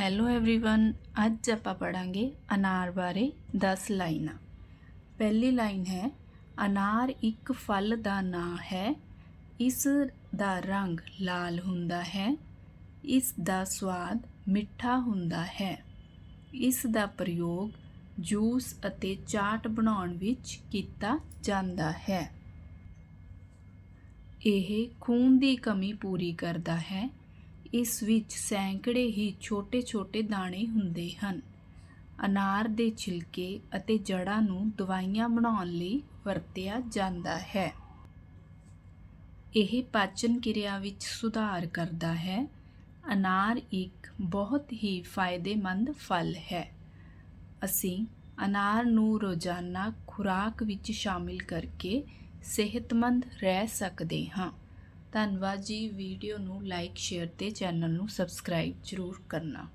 Hello everyone ਅੱਜ ਆਪਾਂ ਪੜਾਂਗੇ ਅਨਾਰ ਬਾਰੇ 10 ਲਾਈਨਾਂ ਪਹਿਲੀ ਲਾਈਨ ਹੈ ਅਨਾਰ ਇੱਕ ਫਲ ਦਾ ਨਾਂ ਹੈ ਇਸ ਦਾ ਰੰਗ ਲਾਲ ਹੁੰਦਾ ਹੈ ਇਸ ਦਾ ਸਵਾਦ ਮਿੱਠਾ ਹੁੰਦਾ ਹੈ ਇਸ ਦਾ ਪ੍ਰਯੋਗ ਜੂਸ ਅਤੇ ਚਾਟ ਬਣਾਉਣ ਵਿੱਚ ਕੀਤਾ ਜਾਂਦਾ ਹੈ ਇਹ ਖੂਨ ਦੀ ਕਮੀ ਪੂਰੀ ਕਰਦਾ ਹੈ ਇਸ ਵਿੱਚ ਸੈਂਕੜੇ ਹੀ ਛੋਟੇ-ਛੋਟੇ ਦਾਣੇ ਹੁੰਦੇ ਹਨ। ਅਨਾਰ ਦੇ ਛਿਲਕੇ ਅਤੇ ਜੜ੍ਹਾਂ ਨੂੰ ਦਵਾਈਆਂ ਬਣਾਉਣ ਲਈ ਵਰਤਿਆ ਜਾਂਦਾ ਹੈ। ਇਹ ਪਾਚਨ ਕਿਰਿਆ ਵਿੱਚ ਸੁਧਾਰ ਕਰਦਾ ਹੈ। ਅਨਾਰ ਇੱਕ ਬਹੁਤ ਹੀ ਫਾਇਦੇਮੰਦ ਫਲ ਹੈ। ਅਸੀਂ ਅਨਾਰ ਨੂੰ ਰੋਜ਼ਾਨਾ ਖੁਰਾਕ ਵਿੱਚ ਸ਼ਾਮਿਲ ਕਰਕੇ ਸਿਹਤਮੰਦ ਰਹਿ ਸਕਦੇ ਹਾਂ। ਧੰਨਵਾਦ ਜੀ ਵੀਡੀਓ ਨੂੰ ਲਾਈਕ ਸ਼ੇਅਰ ਤੇ ਚੈਨਲ ਨੂੰ ਸਬਸਕ੍ਰਾਈਬ ਜ਼ਰੂਰ ਕਰਨਾ।